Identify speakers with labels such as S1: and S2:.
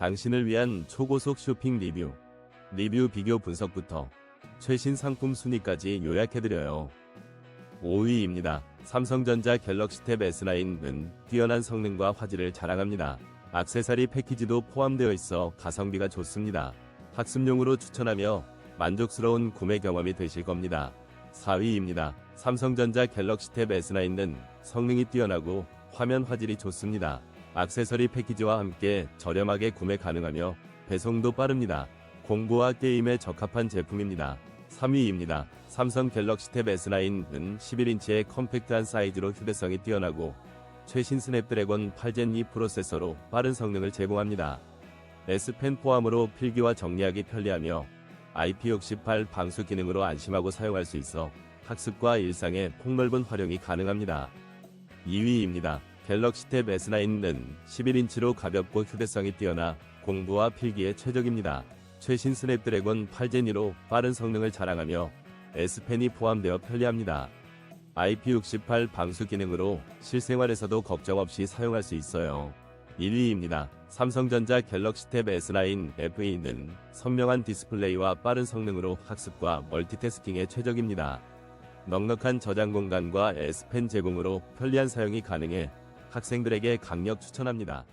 S1: 당신을 위한 초고속 쇼핑 리뷰, 리뷰 비교 분석부터 최신 상품 순위까지 요약해드려요. 5위입니다. 삼성전자 갤럭시 탭 S9은 뛰어난 성능과 화질을 자랑합니다. 악세사리 패키지도 포함되어 있어 가성비가 좋습니다. 학습용으로 추천하며 만족스러운 구매 경험이 되실 겁니다. 4위입니다. 삼성전자 갤럭시 탭 S9은 성능이 뛰어나고 화면 화질이 좋습니다. 악세서리 패키지와 함께 저렴하게 구매 가능하며 배송도 빠릅니다. 공부와 게임에 적합한 제품입니다. 3위입니다. 삼성 갤럭시 탭 S9은 11인치의 컴팩트한 사이즈로 휴대성이 뛰어나고 최신 스냅드래곤 8젠 2 프로세서로 빠른 성능을 제공합니다. S펜 포함으로 필기와 정리하기 편리하며 IP68 방수 기능으로 안심하고 사용할 수 있어 학습과 일상에 폭넓은 활용이 가능합니다. 2위입니다. 갤럭시 탭 S9은 11인치로 가볍고 휴대성이 뛰어나 공부와 필기에 최적입니다. 최신 스냅드래곤 8젠 2로 빠른 성능을 자랑하며 S펜이 포함되어 편리합니다. IP68 방수 기능으로 실생활에서도 걱정 없이 사용할 수 있어요. 1위입니다. 삼성전자 갤럭시 탭 S9 FE는 선명한 디스플레이와 빠른 성능으로 학습과 멀티태스킹에 최적입니다. 넉넉한 저장 공간과 S펜 제공으로 편리한 사용이 가능해 학생들에게 강력 추천합니다.